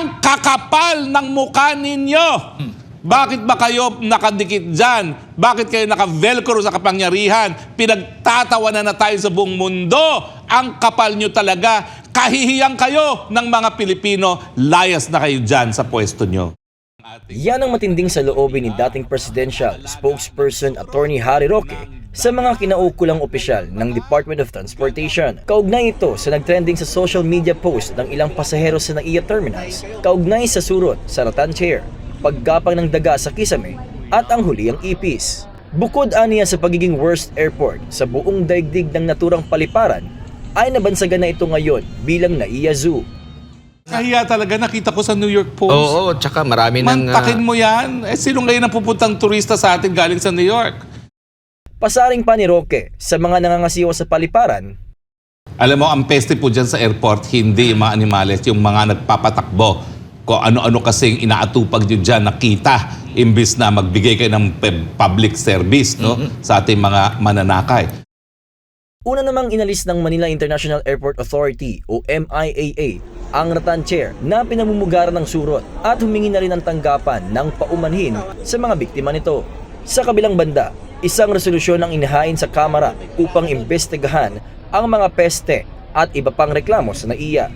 Ang kakapal ng mukha ninyo! Bakit ba kayo nakadikit dyan? Bakit kayo naka-velcro sa kapangyarihan? Pinagtatawanan na tayo sa buong mundo. Ang kapal nyo talaga. Kahihiyang kayo ng mga Pilipino. Layas na kayo dyan sa pwesto nyo. Yan ang matinding sa loobin ni dating presidential spokesperson Attorney Harry Roque sa mga kinaukulang opisyal ng Department of Transportation. Kaugnay ito sa nagtrending sa social media post ng ilang pasahero sa NAIA Terminals, kaugnay sa surot sa Ratan Chair, paggapang ng daga sa Kisame, at ang huli ang ipis. Bukod aniya sa pagiging worst airport sa buong daigdig ng naturang paliparan, ay nabansagan na ito ngayon bilang NAIA Zoo. Kahiya talaga. Nakita ko sa New York Post. Oo, tsaka marami nang... ah, Mantakin mo yan. Eh, sino ngayon ang pupuntang turista sa atin galing sa New York? Pasaring pa ni Roque sa mga nangangasiwa sa paliparan, Alam mo, ang peste po dyan sa airport, hindi yung mga animales, yung mga nagpapatakbo. Kung ano-ano kasing inaatupag nyo dyan, nakita, imbis na magbigay kayo ng public service no, sa ating mga mananakay. Una namang inalis ng Manila International Airport Authority o MIAA ang Ratan Chair na pinamumugaran ng surot at humingi na rin ng tanggapan ng paumanhin sa mga biktima nito. Sa kabilang banda, isang resolusyon ang inihain sa Kamara upang imbestigahan ang mga peste at iba pang reklamo sa NAIA.